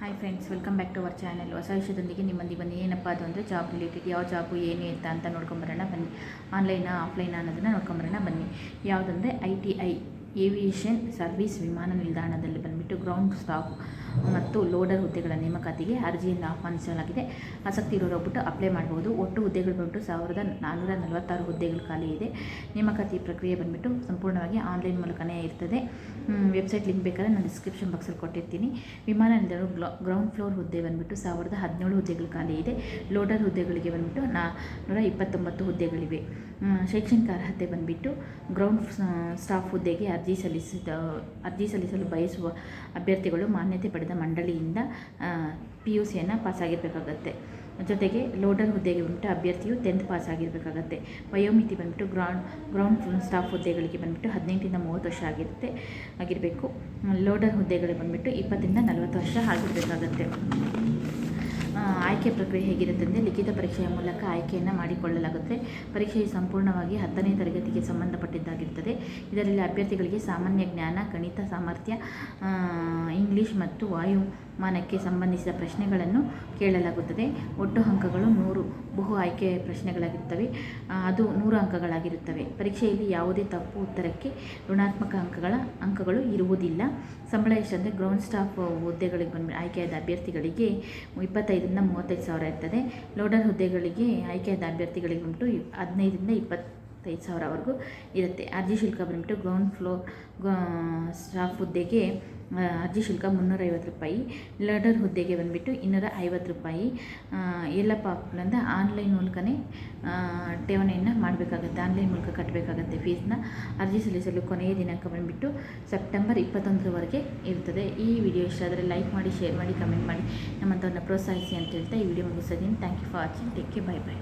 Hi friends welcome back to our channel ಹೊಸ ವಿಷಯದೊಂದಿಗೆ ನಿಮ್ಮಲ್ಲಿ ಬನ್ನಿ. ಏನಪ್ಪ ಅದು ಅಂದರೆ ಜಾಬ್ ರಿಲೇಟೆಡ್ ಯಾವ ಜಾಬು ಏನು ಅಂತ ಅಂತ ನೋಡ್ಕೊಂಬರೋಣ ಬನ್ನಿ. ಆನ್ಲೈನಾ ಆಫ್ಲೈನಾ ಅನ್ನೋದನ್ನು ನೋಡ್ಕೊಂಬರೋಣ ಬನ್ನಿ. ಯಾವುದಂದರೆ I T I aviation service ವಿಮಾನ ನಿಲ್ದಾಣದಲ್ಲಿ ಬಂದುಬಿಟ್ಟು ಗ್ರೌಂಡ್ ಸ್ಟಾಫ್ ಮತ್ತು ಲೋಡರ್ ಹುದ್ದೆಗಳ ನೇಮಕಾತಿಗೆ ಅರ್ಜಿಯನ್ನು ಆಹ್ವಾನಿಸಲಾಗಿದೆ. ಆಸಕ್ತಿ ಇರೋರು ಒಬ್ಬಟ್ಟು ಅಪ್ಲೈ ಮಾಡ್ಬೋದು. ಒಟ್ಟು ಹುದ್ದೆಗಳು ಬಂದ್ಬಿಟ್ಟು ಸಾವಿರದ ನಾನ್ನೂರ ನಲವತ್ತಾರು ಹುದ್ದೆಗಳು ಖಾಲಿ ಇದೆ. ನೇಮಕಾತಿ ಪ್ರಕ್ರಿಯೆ ಬಂದ್ಬಿಟ್ಟು ಸಂಪೂರ್ಣವಾಗಿ ಆನ್ಲೈನ್ ಮೂಲಕನೇ ಇರ್ತದೆ. ವೆಬ್ಸೈಟ್ ಲಿಂಕ್ ಬೇಕಾದ್ರೆ ನಾನು ಡಿಸ್ಕ್ರಿಪ್ಷನ್ ಬಾಕ್ಸಲ್ಲಿ ಕೊಟ್ಟಿರ್ತೀನಿ. ವಿಮಾನ ನಿಲ್ದಾಣ ಗ್ರೌಂಡ್ ಫ್ಲೋರ್ ಹುದ್ದೆ ಬಂದ್ಬಿಟ್ಟು ಸಾವಿರದ ಹದಿನೇಳು ಹುದ್ದೆಗಳು ಖಾಲಿ ಇದೆ. ಲೋಡರ್ ಹುದ್ದೆಗಳಿಗೆ ಬಂದ್ಬಿಟ್ಟು ನಾ ನೂರ ಇಪ್ಪತ್ತೊಂಬತ್ತು ಹುದ್ದೆಗಳಿವೆ. ಶೈಕ್ಷಣಿಕ ಅರ್ಹತೆ ಬಂದುಬಿಟ್ಟು ಗ್ರೌಂಡ್ ಸ್ಟಾಫ್ ಹುದ್ದೆಗೆ ಅರ್ಜಿ ಸಲ್ಲಿಸಿದ, ಅರ್ಜಿ ಸಲ್ಲಿಸಲು ಬಯಸುವ ಅಭ್ಯರ್ಥಿಗಳು ಮಾನ್ಯತೆ ಪಡೆದ ಮಂಡಳಿಯಿಂದ ಪಿ ಯು ಸಿಯನ್ನು ಪಾಸಾಗಿರಬೇಕಾಗತ್ತೆ. ಜೊತೆಗೆ ಲೋಡರ್ ಹುದ್ದೆಗೆ ಬಂದ್ಬಿಟ್ಟು ಅಭ್ಯರ್ಥಿಯು ಟೆಂತ್ ಪಾಸ್ ಆಗಿರಬೇಕಾಗತ್ತೆ ವಯೋಮಿತಿ ಬಂದ್ಬಿಟ್ಟು ಗ್ರೌಂಡ್ ಗ್ರೌಂಡ್ ಸ್ಟಾಫ್ ಹುದ್ದೆಗಳಿಗೆ ಬಂದ್ಬಿಟ್ಟು ಹದಿನೆಂಟರಿಂದ ಮೂವತ್ತು ವರ್ಷ ಆಗಿರುತ್ತೆ, ಆಗಿರಬೇಕು. ಲೋಡರ್ ಹುದ್ದೆಗಳಿಗೆ ಬಂದ್ಬಿಟ್ಟು ಇಪ್ಪತ್ತರಿಂದ ನಲವತ್ತು ವರ್ಷ ಆಗಿರಬೇಕಾಗತ್ತೆ. ಆಯ್ಕೆ ಪ್ರಕ್ರಿಯೆ ಹೇಗಿರುತ್ತೆ ಅಂದರೆ ಲಿಖಿತ ಪರೀಕ್ಷೆಯ ಮೂಲಕ ಆಯ್ಕೆಯನ್ನು ಮಾಡಿಕೊಳ್ಳಲಾಗುತ್ತೆ. ಪರೀಕ್ಷೆಯು ಸಂಪೂರ್ಣವಾಗಿ ಹತ್ತನೇ ತರಗತಿಗೆ ಸಂಬಂಧಪಟ್ಟಿದ್ದಾಗಿರ್ತದೆ ಇದರಲ್ಲಿ ಅಭ್ಯರ್ಥಿಗಳಿಗೆ ಸಾಮಾನ್ಯ ಜ್ಞಾನ, ಗಣಿತ, ಸಾಮರ್ಥ್ಯ ಇಂಗ್ಲೀಷ್ ಮತ್ತು ಮತ್ತು ವಾಯುಮಾನಕ್ಕೆ ಸಂಬಂಧಿಸಿದ ಪ್ರಶ್ನೆಗಳನ್ನು ಕೇಳಲಾಗುತ್ತದೆ. ಒಟ್ಟು ಅಂಕಗಳು ನೂರು ಬಹು ಆಯ್ಕೆ ಪ್ರಶ್ನೆಗಳಾಗಿರ್ತವೆ ಅದು ನೂರು ಅಂಕಗಳಾಗಿರುತ್ತವೆ. ಪರೀಕ್ಷೆಯಲ್ಲಿ ಯಾವುದೇ ತಪ್ಪು ಉತ್ತರಕ್ಕೆ ಋಣಾತ್ಮಕ ಅಂಕಗಳ ಅಂಕಗಳು ಇರುವುದಿಲ್ಲ. ಸಂಬಳ ಎಷ್ಟಂದರೆ ಗ್ರೌಂಡ್ ಸ್ಟಾಫ್ ಹುದ್ದೆಗಳಿಗೆ ಬಂದ ಆಯ್ಕೆಯಾದ ಅಭ್ಯರ್ಥಿಗಳಿಗೆ ಇಪ್ಪತ್ತೈದರಿಂದ ಮೂವತ್ತೈದು ಸಾವಿರ ಇರ್ತದೆ. ಲೋಡರ್ ಹುದ್ದೆಗಳಿಗೆ ಆಯ್ಕೆಯಾದ ಅಭ್ಯರ್ಥಿಗಳಿಗೆ ಉಂಟು ಹದಿನೈದರಿಂದ ಇಪ್ಪತ್ತು ಐದು ಸಾವಿರವರೆಗೂ ಇರುತ್ತೆ. ಅರ್ಜಿ ಶುಲ್ಕ ಬಂದುಬಿಟ್ಟು ಗ್ರೌಂಡ್ ಫ್ಲೋರ್ ಸ್ಟಾಫ್ ಹುದ್ದೆಗೆ ಅರ್ಜಿ ಶುಲ್ಕ ಮುನ್ನೂರೈವತ್ತು ರೂಪಾಯಿ ಲಡರ್ ಹುದ್ದೆಗೆ ಬಂದುಬಿಟ್ಟು ಇನ್ನೂರ ಐವತ್ತು ರೂಪಾಯಿ ಎಲ್ಲ ಅಂತ ಆನ್ಲೈನ್ ಮೂಲಕನೇ ಠೇವಣಿಯನ್ನು ಮಾಡಬೇಕಾಗತ್ತೆ, ಆನ್ಲೈನ್ ಮೂಲಕ ಕಟ್ಟಬೇಕಾಗತ್ತೆ ಫೀಸನ್ನ ಅರ್ಜಿ ಸಲ್ಲಿಸಲು ಕೊನೆಯ ದಿನಾಂಕ ಬಂದುಬಿಟ್ಟು ಸೆಪ್ಟೆಂಬರ್ ಇಪ್ಪತ್ತೊಂದರವರೆಗೆ ಇರ್ತದೆ ಈ ವಿಡಿಯೋ ಇಷ್ಟ ಆದರೆ ಲೈಕ್ ಮಾಡಿ, ಶೇರ್ ಮಾಡಿ, ಕಮೆಂಟ್ ಮಾಡಿ. ನಮ್ಮಂಥವ್ರನ್ನ ಪ್ರೋತ್ಸಾಹಿಸಿ ಅಂತ ಹೇಳ್ತಾ ಈ video ಮುಗಿಸೋದೀನಿ thank you for watching take care bye bye